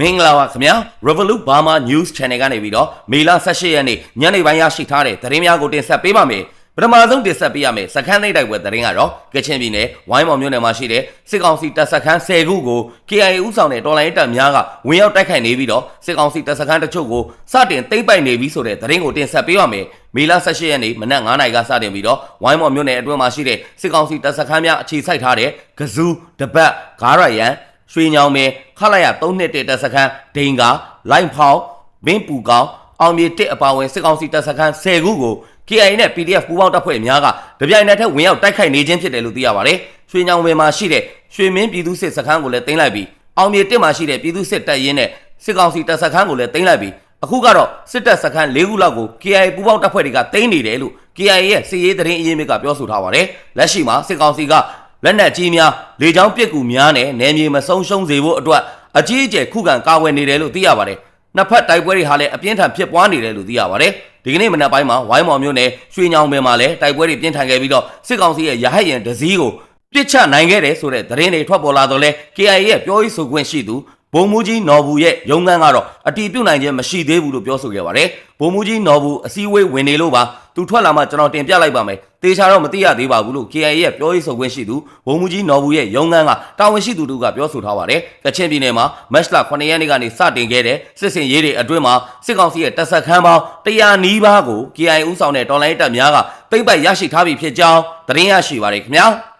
မင်္ဂလာပါခင်ဗျာ Revolut Burma News Channel ကနေပြီးတော့မေလ18ရက်နေ့ညနေပိုင်းရရှိထားတဲ့သတင်းများကိုတင်ဆက်ပေးပါမယ်ပထမဆုံးတင်ဆက်ပေးရမယ်စခန်းသိမ်းတိုက်ပွဲသတင်းကတော့ကချင်ပြည်နယ်ဝိုင်းမော်မြို့နယ်မှာရှိတဲ့စစ်ကောင်စီတပ်စခန်း10ခုကို KIA ဦးဆောင်တဲ့တော်လိုင်းတပ်များကဝင်ရောက်တိုက်ခိုက်နေပြီးတော့စစ်ကောင်စီတပ်စခန်းတချို့ကိုစတင်သိမ်းပိုက်နေပြီဆိုတဲ့သတင်းကိုတင်ဆက်ပေးပါမယ်မေလ18ရက်နေ့မနက်9:00နာရီကစတင်ပြီးတော့ဝိုင်းမော်မြို့နယ်အတွင်းမှာရှိတဲ့စစ်ကောင်စီတပ်စခန်းများအခြေစိုက်ထားတဲ့ကဇူးတပတ်ဂါရယန် ရွှေညောင်မဲခလာရ321တပ်စခန်းဒိန်ကာလိုင်ဖောင်ဘင်းပူကောင်အောင်မြေတစ်အပါအဝင်စစ်ကောင်စီတပ်စခန်း10ခုကို KIA နဲ့ PDF ပူးပေါင်းတပ်ဖွဲ့များကတပြိုင်နက်တည်းဝင်ရောက်တိုက်ခိုက်နေခြင်းဖြစ်တယ်လို့သိရပါတယ်။ရွှေညောင်ဝယ်မှာရှိတဲ့ရွှေမင်းပြည်သူစစ်စခန်းကိုလည်းတင်လိုက်ပြီးအောင်မြေတစ်မှာရှိတဲ့ပြည်သူစစ်တပ်ရင်းနဲ့စစ်ကောင်စီတပ်စခန်းကိုလည်းတင်လိုက်ပြီးအခုကတော့စစ်တပ်စခန်း၄ခုလောက်ကို KIA ပူးပေါင်းတပ်ဖွဲ့တွေကတင်နေတယ်လို့ KIA ရဲ့စစ်ရေးသတင်းအရင်းမြစ်ကပြောဆိုထားပါတယ်။လက်ရှိမှာစစ်ကောင်စီက လက်နက်ကြီးများလေကြောင်းပစ်ကူများနဲ့နယ်မြေမဆုံးရှုံးစေဖို့အတွက်အကြီးအကျယ်ခုခံကာကွယ်နေတယ်လို့သိရပါတယ်။နှစ်ဖက်တိုက်ပွဲတွေဟာလည်းအပြင်းထန်ဖြစ်ပွားနေတယ်လို့သိရပါတယ်။ဒီကနေ့မနက်ပိုင်းမှာဝိုင်းမော်မြို့နယ်ရွှေညောင်ပင်မှာလည်းတိုက်ပွဲတွေပြင်းထန်ခဲ့ပြီးတော့စစ်ကောင်စီရဲ့ရဟတ်ယာဉ်တစ်စီးကိုပစ်ချနိုင်ခဲ့တယ်ဆိုတဲ့သတင်းတွေထွက်ပေါ်လာတော့လဲ KIA ရဲ့ပြောရေးဆိုခွင့်ရှိသူ ဘုံမူကြီးနော်ဘူးရဲ့ရုံးခန်းကတော့အတီးပြုတ်နိုင်ခြင်းမရှိသေးဘူးလို့ပြောဆိုခဲ့ပါတယ်။ဘုံမူကြီးနော်ဘူးအစည်းအဝေးဝင်နေလို့ပါသူထွက်လာမှကျွန်တော်တင်ပြလိုက်ပါမယ်။တေချာတော့မသိရသေးပါဘူးလို့ KIA ရဲ့ပြောရေးဆိုခွင့်ရှိသူဘုံမူကြီးနော်ဘူးရဲ့ရုံးခန်းကတာဝန်ရှိသူတို့ကပြောဆိုထားပါတယ်။ကချင်ပြည်နယ်မှာမတ်လ9ရက်နေ့ကနေစတင်ခဲ့တဲ့စစ်စင်ရေးတွေအတွင်းမှာစစ်ကောင်စီရဲ့တပ်ဆက်ခန်းပေါင်း100နီးပါးကို KIA ဦးဆောင်တဲ့တော်လိုင်းတပ်များကသိမ့်ပိုက်ရရှိထားပြီဖြစ်ကြောင်းသတင်းရရှိပါတယ်ခင်ဗျာ။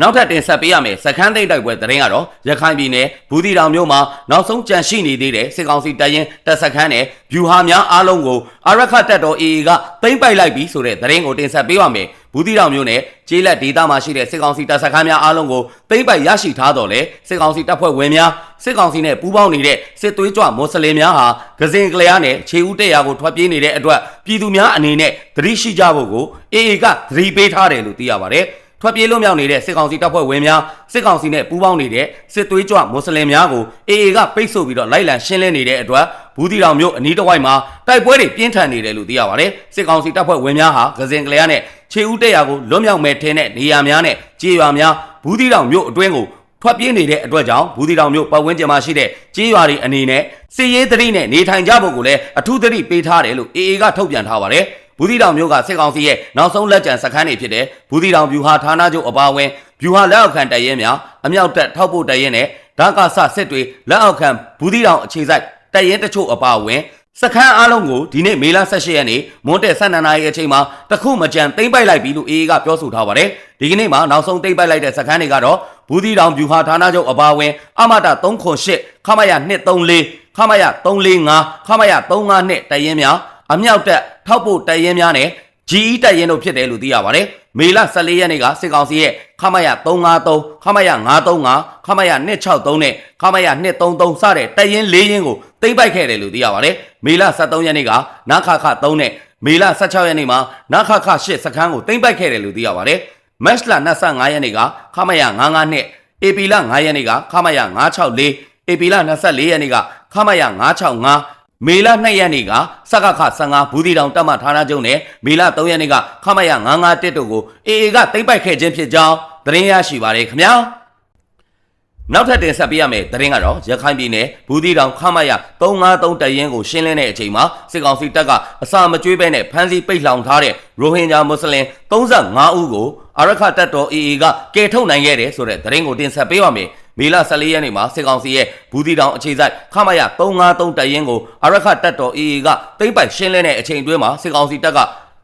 နောက်ထပ်တင်ဆက်ပေးရမယ်စခန်းသိမ်းတိုက်ပွဲသတင်းကတော့ရခိုင်ပြည်နယ်ဘူးတီတောင်မြို့မှာနောက်ဆုံးကြန့်ရှိနေသေးတဲ့စစ်ကောင်စီတပ်ရင်းတပ်စခန်းနဲ့ဗျူဟာများအားလုံးကိုအာရခတပ်တော် AA ကသိမ်းပိုက်လိုက်ပြီဆိုတဲ့သတင်းကိုတင်ဆက်ပေးပါမယ်ဘူးတီတောင်မြို့နယ်ကျေးလက်ဒေသမှာရှိတဲ့စစ်ကောင်စီတပ်စခန်းများအားလုံးကိုသိမ်းပိုက်ရရှိထားတော်လဲစစ်ကောင်စီတပ်ဖွဲ့ဝင်များစစ်ကောင်စီနဲ့ပူးပေါင်းနေတဲ့စစ်သွေးကြွမွတ်စလင်များဟာဂဇင်ကလျားနဲ့ခြေဦးတက်ရာကိုထွက်ပြေးနေတဲ့အတွက်ပြည်သူများအနေနဲ့သတိရှိကြဖို့ကို AA ကသတိပေးထားတယ်လို့သိရပါတယ် ထွက်ပြေးလွတ်မြောက်နေတဲ့စစ်ကောင်စီတပ်ဖွဲ့ဝင်များစစ်ကောင်စီနဲ့ပူးပေါင်းနေတဲ့စစ်သွေးကြွမွတ်စလင်များကို AA ကပိတ်ဆို့ပြီးတော့လိုက်လံရှင်းလင်းနေတဲ့အတွက်ဘူးတီတောင်မြို့အနီးတစ်ဝိုက်မှာတိုက်ပွဲတွေပြင်းထန်နေတယ်လို့သိရပါတယ်စစ်ကောင်စီတပ်ဖွဲ့ဝင်များဟာဂဇင်ကလျားနဲ့ခြေဦးတက်ရာကိုလွတ်မြောက်မဲ့ထင်းတဲ့နေရာများနဲ့ကြေးရွာများဘူးတီတောင်မြို့အတွင်းကိုထွက်ပြေးနေတဲ့အတွက်ကြောင့်ဘူးတီတောင်မြို့ပတ်ဝန်းကျင်မှာရှိတဲ့ကြေးရွာတွေအနေနဲ့စစ်ရေးသတိနဲ့နေထိုင်ကြဖို့ကိုလည်းအထူးသတိပေးထားတယ်လို့ AA ကထုတ်ပြန်ထားပါတယ် ဘူးတီတောင်မြို့ကစစ်ကောင်စီရဲ့နောက်ဆုံးလက်ကျန်စခန်းတွေဖြစ်တဲ့ဘူးတီတောင်ဗျူဟာဌာနချုပ်အပါအဝင်ဗျူဟာလက်အောက်ခံတပ်ရဲများအမြောက်တပ်ထောက်ပို့တပ်ရဲနဲ့ဓာကဆစစ်တွေလက်အောက်ခံဘူးတီတောင်အခြေစိုက်တပ်ရဲတချို့အပါအဝင်စခန်းအားလုံးကိုဒီနေ့မေလ18ရက်နေ့မွန်းတဲ့12နာရီအချိန်မှာတခုမကြံသိမ့်ပိုက်လိုက်ပြီလို့အေအေကပြောဆိုထားပါတယ်ဒီကနေ့မှာနောက်ဆုံးသိမ့်ပိုက်လိုက်တဲ့စခန်းတွေကတော့ဘူးတီတောင်ဗျူဟာဌာနချုပ်အပါအဝင် အမတာ308ခမရ234ခမရ345ခမရ352တပ်ရဲများ အမြောက်တပ်ထောက်ပို့တပ်ရင်းများနဲ့ GE တပ်ရင်းတို့ဖြစ်တယ်လို့သိရပါတယ်။မေလ14ရက်နေ့ကစစ်ကောင်စီရဲ့ခမရ353ခမရ935ခမရ263နဲ့ခမရ233စတဲ့တပ်ရင်း၄ရင်းကိုသိမ်းပိုက်ခဲ့တယ်လို့သိရပါတယ်။မေလ13ရက်နေ့ကနခခ3နဲ့မေလ16ရက်နေ့မှာနခခ8စခန်းကိုသိမ်းပိုက်ခဲ့တယ်လို့သိရပါတယ်။မက်လ25ရက်နေ့ကခမရ99နဲ့ဧပြီလ9ရက်နေ့ကခမရ964ဧပြီလ24ရက်နေ့ကခမရ965 မေလ2ရက်နေ့ကစကခ15ဘူးတီတောင်တပ်မဌာနချုပ်နဲ့မေလ3ရက်နေ့ကခမရ951တို့ကိုအေအေကသိမ့်ပိုက်ခဲ့ခြင်းဖြစ်ကြောင်းသတင်းရရှိပါရခင်ဗျာနောက်ထပ်တင်ဆက်ပေးရမယ့်သတင်းကတော့ရခိုင်ပြည်နယ်ဘူးတီတောင်ခမရ353တရင်ကိုရှင်းလင်းတဲ့အချိန်မှာစစ်ကောင်စီတပ်ကအစာမကျွေးဘဲနဲ့ဖမ်းဆီးပိတ်လှောင်ထားတဲ့ရိုဟင်ဂျာမွတ်စလင်35ဦးကိုအာရခတပ်တော် AA ကကယ်ထုတ်နိုင်ခဲ့တယ်ဆိုတဲ့သတင်းကိုတင်ဆက်ပေးပါမယ် မေလ14ရက်နေ့မှာစစ်ကောင်စီရဲ့ဘူးတီတောင်အခြေစိုက်ခမရ353တပ်ရင်းကိုအာရခတပ်တော် AA ကသိမ့်ပိုက်ရှင်းလင်းတဲ့အချိန်အတွင်းမှာစစ်ကောင်စီတပ်က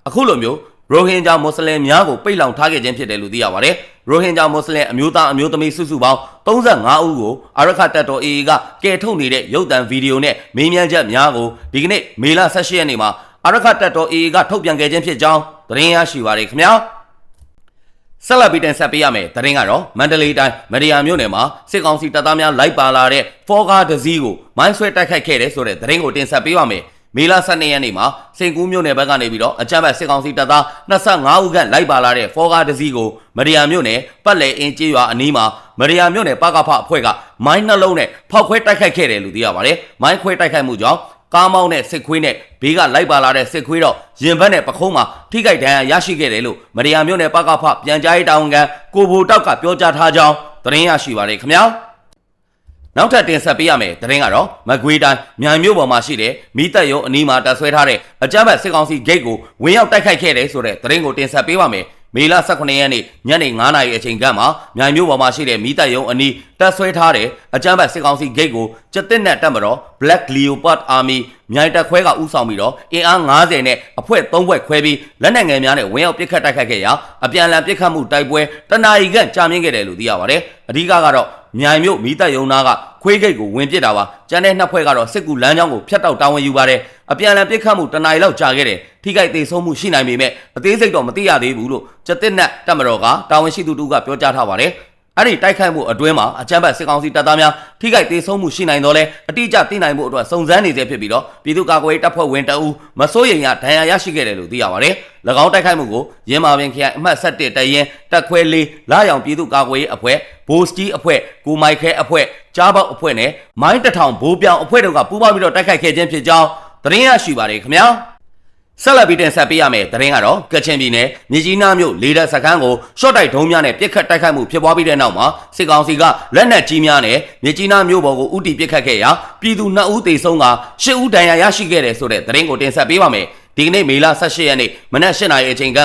အခုလိုမျိုးရိုဟင်ဂျာမွတ်စလင်များကိုပိတ်လောင်ထားခဲ့ခြင်းဖြစ်တယ်လို့သိရပါတယ်။ရိုဟင်ဂျာမွတ်စလင်အမျိုးသားအမျိုးသမီးစုစုပေါင်း35ဦးကိုအာရခတပ်တော် AA ကကယ်ထုတ်နေတဲ့ရုပ်သံဗီဒီယိုနဲ့မေးမြန်းချက်များကိုဒီကနေ့မေလ18ရက်နေ့မှာအာရခတပ်တော် AA ကထုတ်ပြန်ခဲ့ခြင်းဖြစ်ကြောင်းသတင်းရရှိပါရခင်ဗျာ။ ဆက်လက်ပြီးတင်ဆက်ပေးရမယ်တရင်ကတော့မန္တလေးတိုင်းမရယာမြို့နယ်မှာစစ်ကောင်စီတပ်သားများလိုက်ပါလာတဲ့ဖောကားဒဇီးကိုမိုင်းဆွဲတိုက်ခိုက်ခဲ့တဲ့ဆိုတဲ့တရင်ကိုတင်ဆက်ပေးပါမယ်မေလ12ရက်နေ့မှာစိန်ကူးမြို့နယ်ဘက်ကနေပြီးတော့အကြမ်းဖက်စစ်ကောင်စီတပ်သား25ဦးခန့်လိုက်ပါလာတဲ့ဖောကားဒဇီးကိုမရယာမြို့နယ်ပတ်လည်အင်းကျေးရွာအနီးမှာမရယာမြို့နယ်ပကဖအဖွဲ့ကမိုင်းနှလုံးနဲ့ဖောက်ခွဲတိုက်ခိုက်ခဲ့တယ်လို့သိရပါတယ်မိုင်းခွဲတိုက်ခိုက်မှုကြောင့် ကားမောင်းတဲ့စစ်ခွေးနဲ့ဘေးကလိုက်ပါလာတဲ့စစ်ခွေးတော့ရင်ဘတ်နဲ့ပခုံးမှာထိခိုက်ဒဏ်ရာရရှိခဲ့တယ်လို့မရယာမြို့နယ်ပကဖပြန်ကြားရေးတာဝန်ခံကိုဘိုတောက်ကပြောကြားထားကြောင်းသတင်းရရှိပါတယ်ခင်ဗျာနောက်ထပ်တင်ဆက်ပေးရမယ်သတင်းကတော့မကွေးတိုင်းမြိုင်မြို့ပေါ်မှာရှိတဲ့မိသက်ရုံအနီးမှာတပ်ဆွဲထားတဲ့အကြမ်းဖက်စစ်ကောင်စီဂိတ်ကိုဝင်ရောက်တိုက်ခိုက်ခဲ့တယ်ဆိုတဲ့သတင်းကိုတင်ဆက်ပေးပါမယ် မေလ18ရက်နေ့ညနေ9:00နာရီအချိန်ကမှာမြိုင်မြို့ပေါ်မှာရှိတဲ့မိသက်ရုံအနီးတပ်ဆွဲထားတဲ့အကြမ်းဖက်စစ်ကောင်စီဂိတ်ကိုကျက်တစ်နဲ့တပ်မတော် Black Leopard Army မြိုင်တပ်ခွဲကဥဆောင်ပြီးတော့အင်အား90နဲ့အဖွဲ့3ဖွဲ့ခွဲပြီးလက်နက်ငယ်များနဲ့ဝင်ရောက်ပစ်ခတ်တိုက်ခိုက်ခဲ့ရာအပြန်အလှန်ပစ်ခတ်မှုတိုက်ပွဲတနာရီခန့်ကြာမြင့်ခဲ့တယ်လို့သိရပါတယ်အဓိကကတော့မြိုင်မြို့မိသက်ရုံနာကခွေးဂိတ်ကိုဝင်ပစ်တာပါကျန်တဲ့နှစ်ဖွဲ့ကတော့စစ်ကူလမ်းကြောင်းကိုဖျက်တောက်တာဝန်ယူပါတယ်အပြန်အလှန်ပစ်ခတ်မှုတနာရီလောက်ကြာခဲ့တယ်ထိခိုက်သေးဆုံးမှုရှိနိုင်ပေမဲ့ အသေးစိတ်တော့မသိရသေးဘူးလို့ကျက်တစ်နဲ့တပ်မတော်ကတာဝန်ရှိသူတို့ကပြောကြားထားပါတယ်အဲ့ဒီတိုက်ခိုက်မှုအတွင်းမှာအကြမ်းဖက်စစ်ကောင်စီတပ်သားများထိခိုက်သေးဆုံးမှုရှိနိုင်တော့လဲအတိအကျသိနိုင်မှုအတွက်စုံစမ်းနေသေးဖြစ်ပြီးတော့ပြည်သူ့ကာကွယ်ရေးတပ်ဖွဲ့ဝင်တအူးမစိုးရိမ်ရဒဏ်ရာရရှိခဲ့တယ်လို့သိရပါတယ်။၎င်းတိုက်ခိုက်မှုကိုရင်းမာပင်ခရိုင်အမှတ်7တရင်တပ်ခွဲလေးလာရောင်ပြည်သူ့ကာကွယ်ရေးအဖွဲ့ဘိုးစတီအဖွဲ့ကိုမိုက်ခဲအဖွဲ့ကြားပေါက်အဖွဲ့နဲ့မိုင်းတထောင်ဘိုးပြောင်အဖွဲ့တို့ကပူးပေါင်းပြီးတော့တိုက်ခိုက်ခဲ့ခြင်းဖြစ်ကြောင်းသတင်းရရှိပါတယ်ခင်ဗျာ။ ဆက်လက်ပြီးတင်ဆက်ပေးရမယ်သတင်းကတော့ကချင်ပြည်နယ်မြကြီးနားမြို့လေတပ်စခန်းကိုရှော့တိုက်ဒုံးများနဲ့ပစ်ခတ်တိုက်ခိုက်မှုဖြစ်ပွားပြီးတဲ့နောက်မှာစစ်ကောင်စီကလက်နက်ကြီးများနဲ့မြကြီးနားမြို့ပေါ်ကိုဥတီပစ်ခတ်ခဲ့ရာပြည်သူ2ဦးသေဆုံးက10ဦးဒဏ်ရာရရှိခဲ့တယ်ဆိုတဲ့သတင်းကိုတင်ဆက်ပေးပါမယ်ဒီကနေ့မေလ18ရက်နေ့မနက်8:00နာရီအချိန်က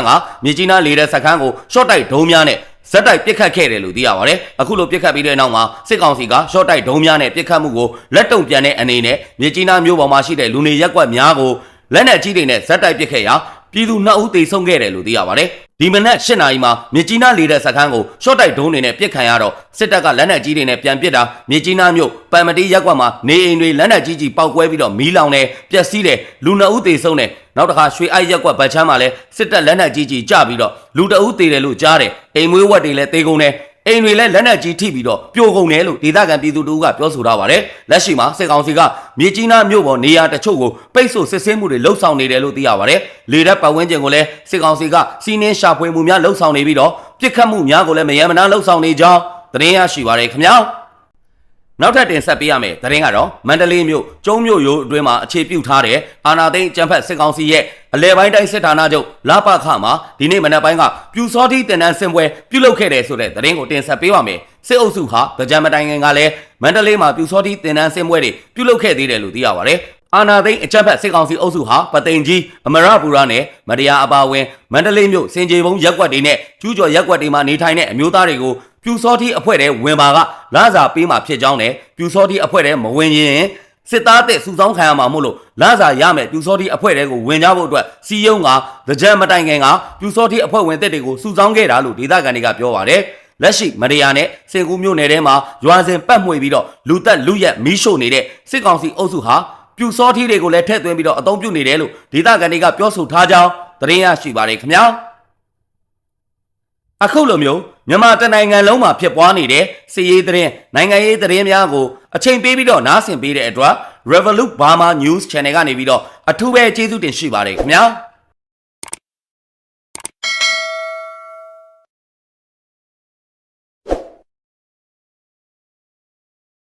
မြကြီးနားလေတပ်စခန်းကိုရှော့တိုက်ဒုံးများနဲ့ဇက်တိုက်ပစ်ခတ်ခဲ့တယ်လို့သိရပါတယ်။အခုလိုပစ်ခတ်ပြီးတဲ့နောက်မှာစစ်ကောင်စီကရှော့တိုက်ဒုံးများနဲ့ပစ်ခတ်မှုကိုလက်တုံပြန်တဲ့အနေနဲ့မြကြီးနားမြို့ပေါ်မှာရှိတဲ့လူနေရက်ကွက်များကို လက်နက်ကြီးတွေနဲ့ဇက်တိုက်ပစ်ခဲ့ရာပြည်သူ2ဦးသေဆုံးခဲ့တယ်လို့သိရပါတယ်။ဒီမနက်8နာရီမှာမြကြီးနားလေတဲ့စခန်းကိုရှော့တိုက်ဒုံးတွေနဲ့ပစ်ခံရတော့စစ်တပ်ကလက်နက်ကြီးတွေနဲ့ပြန်ပစ်တာမြကြီးနားမြို့ပံမတီရက်ကွက်မှာနေအိမ်တွေလက်နက်ကြီးကြီးပေါက်ကွဲပြီးတော့မီးလောင်တယ်ပျက်စီးတယ်လူ2ဦးသေဆုံးတယ်နောက်တစ်ခါရွှေအိုက်ရက်ကွက်ဗတ်ချမ်းမှာလည်းစစ်တပ်လက်နက်ကြီးကြီးကြပြီးတော့လူ2ဦးသေတယ်လို့ကြားတယ်အိမ်မွေးဝက်တွေလည်းသေကုန်တယ် အိမ်တွေလည်းလက်နက်ကြီးထိပြီးတော့ပြိုကုန်တယ်လို့ဒေသခံပြည်သူတို့ကပြောဆိုထားပါတယ်လက်ရှိမှာစစ်ကောင်စီကမြေကြီးနားမြို့ပေါ်နေရာတချို့ကိုပိတ်ဆို့စစ်ဆေးမှုတွေလှုပ်ဆောင်နေတယ်လို့သိရပါတယ်လေတပ်ပတ်ဝန်းကျင်ကိုလည်းစစ်ကောင်စီကစီးနှင်းရှာဖွေမှုများလှုပ်ဆောင်နေပြီးတော့ပြစ်ခတ်မှုများကိုလည်းမယံမနာလှုပ်ဆောင်နေကြောင်းသတင်းရရှိပါတယ်ခင်ဗျာ နောက်ထပ်တင်ဆက်ပေးရမယ်သတင်းကတော့မန္တလေးမြို့ကျုံမြို့ရိုးအတွင်းမှာအခြေပြုထားတဲ့အာနာသိန်းကျန်းဖက်စစ်ကောင်စီရဲ့အလဲပိုင်းတိုင်းစစ်ဌာနချုပ်လာပခမှာဒီနေ့မနက်ပိုင်းကပြူစောတိတင်တန်းစင်ပွဲပြုလုပ်ခဲ့တယ်ဆိုတဲ့သတင်းကိုတင်ဆက်ပေးပါမယ်စစ်အုပ်စုဟာဗကြံမတိုင်ငင်ကလည်းမန္တလေးမှာပြူစောတိတင်တန်းစင်ပွဲတွေပြုလုပ်ခဲ့သေးတယ်လို့သိရပါတယ် အာနာသိန်းအကြက်ဖက်စစ်ကောင်စီအုပ်စုဟာပသိမ်ကြီးအမရပူရနဲ့မတရားအပါဝင်မန္တလေးမြို့စင်ကြေဘုံရက်ကွက်တွေနဲ့ကျူးကျော်ရက်ကွက်တွေမှာနေထိုင်တဲ့အမျိုးသားတွေကိုပြူစောတိအဖွဲ့တဲ့ဝင်ပါကလာစာပေးမှာဖြစ်ကြောင်းနဲ့ပြူစောတိအဖွဲ့တဲ့မဝင်ရင်စစ်သားတဲ့စုဆောင်းခံရမှာမို့လို့လာစာရမယ်ပြူစောတိအဖွဲ့တွေကိုဝင်ကြဖို့အတွက်စီယုံကသကြံမတိုင်ခင်ကပြူစောတိအဖွဲ့ဝင်တဲ့တွေကိုစုဆောင်းခဲ့တာလို့ဒေသခံတွေကပြောပါတယ်လက်ရှိမရယာနဲ့စင်ကူးမြို့နယ်ထဲမှာရွာစဉ်ပတ်မှွေပြီးတော့လူသက်လူရက်မီးရှို့နေတဲ့စစ်ကောင်စီအုပ်စုဟာ ပြူစောထီးတွေကိုလည်းထည့်သွင်းပြီးတော့အသုံးပြုနေတယ်လို့ဒေသခံတွေကပြောဆိုထားကြောင်းသတင်းရရှိပါတယ်ခင်ဗျာအခုလိုမျိုးမြန်မာတနိုင်ငံလုံးမှာဖြစ်ပွားနေတဲ့စီးရေးသတင်းနိုင်ငံရေးသတင်းများကိုအချိန်ပေးပြီးတော့နားဆင်ပေးတဲ့အတွက် Revolut Burma News Channel ကနေပြီးတော့အထူးပဲကျေးဇူးတင်ရှိပါတယ်ခင်ဗျာ